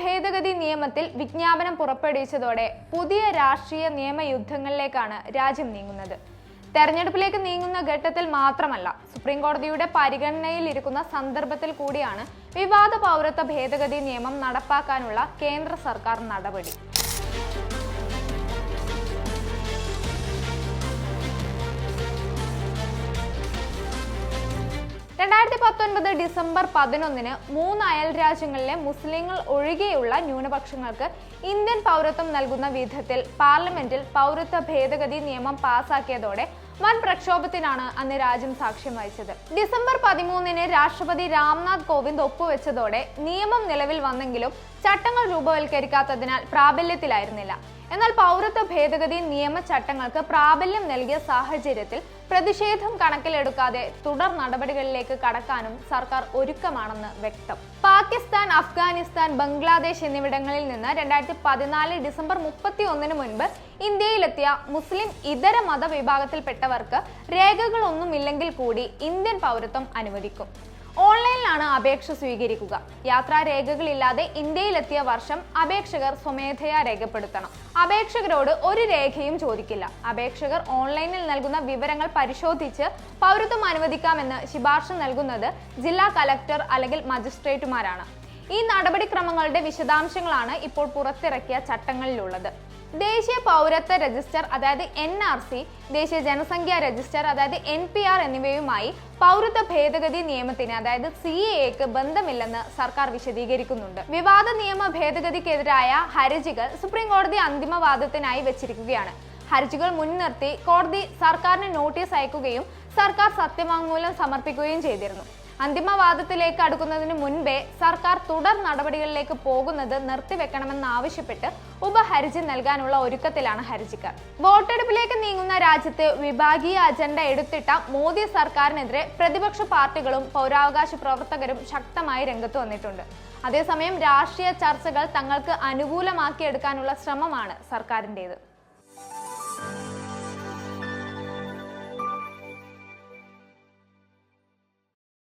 ഭേദഗതി നിയമത്തിൽ വിജ്ഞാപനം പുറപ്പെടുവിച്ചതോടെ പുതിയ രാഷ്ട്രീയ നിയമയുദ്ധങ്ങളിലേക്കാണ് രാജ്യം നീങ്ങുന്നത്. തെരഞ്ഞെടുപ്പിലേക്ക് നീങ്ങുന്ന ഘട്ടത്തിൽ മാത്രമല്ല സുപ്രീം കോടതിയുടെ പരിഗണനയിലിരിക്കുന്ന സന്ദർഭത്തിൽ കൂടിയാണ് വിവാദ പൗരത്വ ഭേദഗതി നിയമം നടപ്പാക്കാനുള്ള കേന്ദ്ര സർക്കാർ നടപടി. രണ്ടായിരത്തി പത്തൊൻപത് ഡിസംബർ പതിനൊന്നിന് മൂന്ന് അയൽ രാജ്യങ്ങളിലെ മുസ്ലിങ്ങൾ ഒഴികെയുള്ള ന്യൂനപക്ഷങ്ങൾക്ക് ഇന്ത്യൻ പൗരത്വം നൽകുന്ന വിധത്തിൽ പാർലമെന്റിൽ പൗരത്വ ഭേദഗതി നിയമം പാസാക്കിയതോടെ വൻ പ്രക്ഷോഭത്തിനാണ് അന്ന് രാജ്യം സാക്ഷ്യം വഹിച്ചത്. ഡിസംബർ പതിമൂന്നിന് രാഷ്ട്രപതി രാംനാഥ് കോവിന്ദ് ഒപ്പുവെച്ചതോടെ നിയമം നിലവിൽ വന്നെങ്കിലും ചട്ടങ്ങൾ രൂപവൽക്കരിക്കാത്തതിനാൽ പ്രാബല്യത്തിലായിരുന്നില്ല. എന്നാൽ പൗരത്വ ഭേദഗതി നിയമ ചട്ടങ്ങൾക്ക് പ്രാബല്യം നൽകിയ സാഹചര്യത്തിൽ പ്രതിഷേധം കണക്കിലെടുക്കാതെ തുടർ നടപടികളിലേക്ക് കടക്കാനും സർക്കാർ ഒരുക്കമാണെന്ന് വ്യക്തം. പാകിസ്ഥാൻ അഫ്ഗാനിസ്ഥാൻ ബംഗ്ലാദേശ് എന്നിവിടങ്ങളിൽ നിന്ന് രണ്ടായിരത്തി പതിനാല് ഡിസംബർ മുപ്പത്തി ഒന്നിന് മുൻപ് ഇന്ത്യയിലെത്തിയ മുസ്ലിം ഇതര മതവിഭാഗത്തിൽപ്പെട്ടവർക്ക് രേഖകളൊന്നുമില്ലെങ്കിൽ കൂടി ഇന്ത്യൻ പൗരത്വം അനുവദിക്കും. ഓൺലൈനിലാണ് അപേക്ഷ സ്വീകരിക്കുക. യാത്രാ രേഖകളില്ലാതെ ഇന്ത്യയിലെത്തിയ വർഷം അപേക്ഷകർ സ്വമേധയാ രേഖപ്പെടുത്തണം. അപേക്ഷകരോട് ഒരു രേഖയും ചോദിക്കില്ല. അപേക്ഷകർ ഓൺലൈനിൽ നൽകുന്ന വിവരങ്ങൾ പരിശോധിച്ച് പൗരത്വം അനുവദിക്കാമെന്ന് ശുപാർശ നൽകുന്നത് ജില്ലാ കലക്ടർ അല്ലെങ്കിൽ മജിസ്ട്രേറ്റുമാരാണ്. ഈ നടപടിക്രമങ്ങളുടെ വിശദാംശങ്ങളാണ് ഇപ്പോൾ പുറത്തിറക്കിയ ചട്ടങ്ങളിലുള്ളത്. ദേശീയ പൗരത്വ രജിസ്റ്റർ അതായത് എൻ ആർ സി ദേശീയ ജനസംഖ്യാ രജിസ്റ്റർ അതായത് എൻ പി ആർ എന്നിവയുമായി പൗരത്വ ഭേദഗതി നിയമത്തിന് അതായത് സി എക്ക് ബന്ധമില്ലെന്ന് സർക്കാർ വിശദീകരിക്കുന്നുണ്ട്. വിവാദ നിയമ ഭേദഗതിക്കെതിരായ ഹർജികൾ സുപ്രീം കോടതി അന്തിമവാദത്തിനായി വെച്ചിരിക്കുകയാണ്. ഹർജികൾ മുൻനിർത്തി കോടതി സർക്കാരിന് നോട്ടീസ് അയക്കുകയും സർക്കാർ സത്യവാങ്മൂലം സമർപ്പിക്കുകയും ചെയ്തിരുന്നു. അന്തിമവാദത്തിലേക്ക് അടുക്കുന്നതിന് മുൻപേ സർക്കാർ തുടർ നടപടികളിലേക്ക് പോകുന്നത് നിർത്തിവെക്കണമെന്നാവശ്യപ്പെട്ട് ഉപഹരിജി നൽകാനുള്ള ഒരുക്കത്തിലാണ് ഹർജിക്കാർ. വോട്ടെടുപ്പിലേക്ക് നീങ്ങുന്ന രാജ്യത്ത് വിഭാഗീയ അജണ്ട എടുത്തിട്ട മോദി സർക്കാരിനെതിരെ പ്രതിപക്ഷ പാർട്ടികളും പൗരാവകാശ പ്രവർത്തകരും ശക്തമായി രംഗത്ത് വന്നിട്ടുണ്ട്. അതേസമയം രാഷ്ട്രീയ ചർച്ചകൾ തങ്ങൾക്ക് അനുകൂലമാക്കിയെടുക്കാനുള്ള ശ്രമമാണ് സർക്കാരിന്റേത്.